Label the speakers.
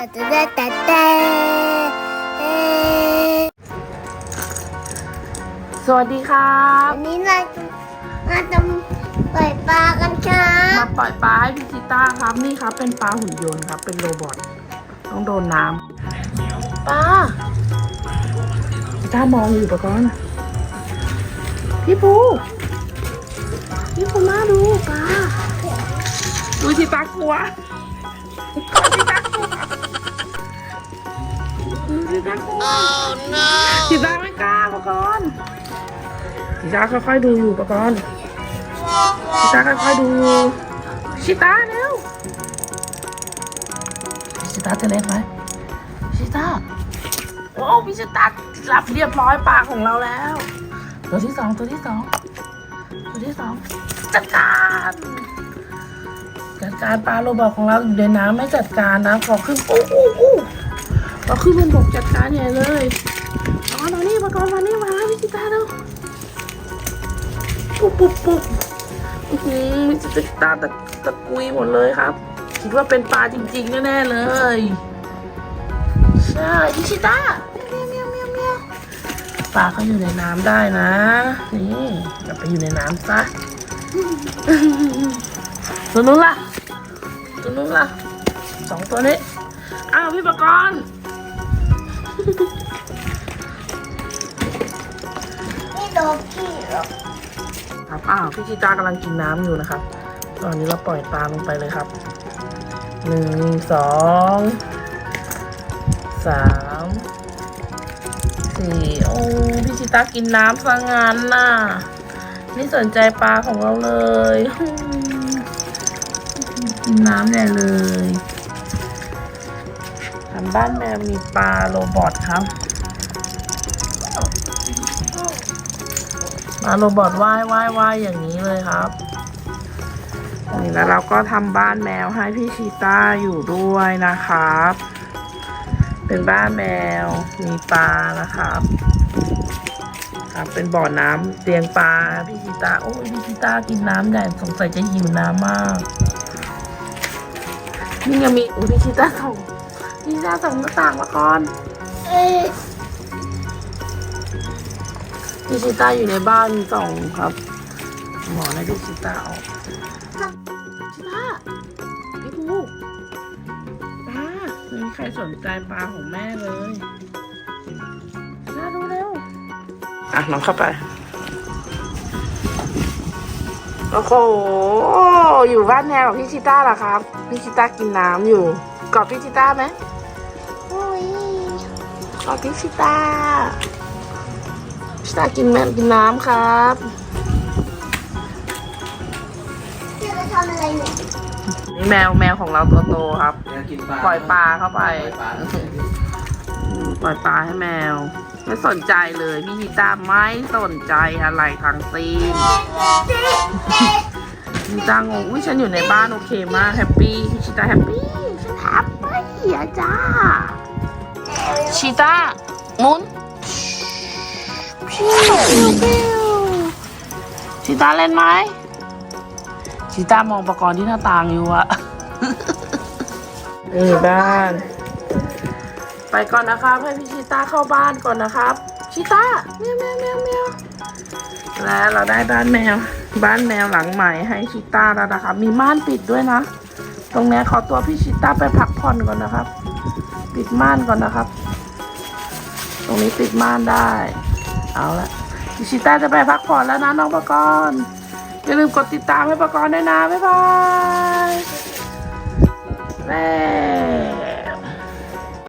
Speaker 1: แต่แต่แต่แต่เอ่อ
Speaker 2: สวัสดีครับ
Speaker 1: วันนี้เราจะมาทำปล่อยปลากันครับ
Speaker 2: มาปล่อยปลาให้พี่จิต้าครับนี่ครับ เป็นปลาหุ่นยนต์ครับ เป็นโรบอทต้องโดนน้ำปลาจิต้ามองอยู่ปะก่อนพี่ปูพี่ปูมาดูปลาดูจิตากลัว ดูจิตากลัวจิตาไม่กล้าปะก่อนจิตาค่อยๆดูอยู่ปะก่อนชิตาค่อยๆดูชิตาเร็วชิตาจะเล็กไหมชิตาโอ้พี่ชิตาหลับเรียบร้อยปากของเราแล้ว ตัวที่สองตัวที่สองตัวที่สองจัดการจัดการปลาโรบอทของเราอยู่ในน้ำไม่จัดการนะขอขึ้นโอ้โอ้โอ้ ขอขึ้นบนบกจัดการใหญ่เลยเอามานี่มาก่อนมานี่มาพี่ชิตาเร็วปุ๊บปุ๊บปุ๊บอื้อหือมิสเตอร์ตาตะตะกุยหมดเลยครับ คิดว่าเป็นปลาจริงๆแน่ๆเลยใช่อิชิตาปลาเขาอยู่ในน้ำได้นะ นี่กลับไปอยู่ในน้ำซะตัวนู้นล่ะตัวนู้นล่ะสองตัวนี้ อ้าวพี่ปะกรณ์
Speaker 1: นี่โดนพี่หรอ
Speaker 2: ครับอ้าวพี่ชิตากำลังกินน้ำอยู่นะครับ ตอนนี้เราปล่อยปลาลงไปเลยครับ หนึ่ง สอง สาม สี่ โอ้พี่ชิตากินน้ำซะงันน่ะ ไม่สนใจปลาของเราเลย กินน้ำแน่เลย ทำบ้านแมวมีปลาโรบอทครับปลาโรบอทว่ายว่ายว่ายอย่างนี้เลยครับนี่แล้วเราก็ทำบ้านแมวให้พี่ชีต้าอยู่ด้วยนะครับ เป็นบ้านแมวมีปลานะครับครับเป็นบ่อน้ำเตียงปลาพี่ชีต้าโอ้ยพี่ชีต้ากินน้ำใหญ่สงสัยจะหิวน้ำมากนี่ยังมีอุ้ยพี่ชีต้าส่ง พี่ชีต้าส่งหน้าต่างมาก่อน
Speaker 1: เอ้ย
Speaker 2: พี่ชิต้าอยู่ในบ้านส่องครับ หมอให้พี่ชิต้าออกชิต้าพี่ภูปลาไม่มีใครสนใจปลาของแม่เลยชิต้าดูเร็ว อะน้องเข้าไป โอ้โห อยู่บ้านแนวกับพี่ชิต้าเหรอครับ พี่ชิต้ากินน้ำอยู่ กอดพี่ชิต้าไหม
Speaker 1: โอ้ย
Speaker 2: กอดพี่ชิต้าชิต้ากินแม่กินน้ำครับ
Speaker 1: พี่จะทำอะไรเนี่ย
Speaker 2: นี่แมวแมวของเราตัวโตครับ
Speaker 3: อยากกินปลา
Speaker 2: ปล่อยปลาเข้าไป
Speaker 3: ปล่อยปลา
Speaker 2: อืมปล่อยปลาให้แมว ไม่สนใจเลยพี่ชิต้าไม่สนใจอะไรทั้งสิ้นพี่ชิต้างงอุ้ยฉันอยู่ในบ้านโอเคมากแฮปปี้พี่ชิต้าแฮปปี้ ชิต้าหมุนพิวพิวพิวชิต้าเล่นไหมชิต้ามองประกรณ์ที่หน้าต่างอยู่อะนี่บ้าน ไปก่อนนะครับ ให้พี่ชิต้าเข้าบ้านก่อนนะครับชิต้าเมียวเมียวเมียวเมียวแล้วเราได้บ้านแมว บ้านแมวหลังใหม่ให้ชิต้าแล้วนะครับ มีม่านปิดด้วยนะ ตรงเนี้ยขอตัวพี่ชิต้าไปพักผ่อนก่อนนะครับ ปิดม่านก่อนนะครับ ตรงนี้ติดม่านได้ เอาละชิชิต้าจะไปพักผ่อนแล้วนะน้องประกรณ์อย่าลืมกดติดตามให้ประกรณ์ด้วยนะ บ๊ายบายแม่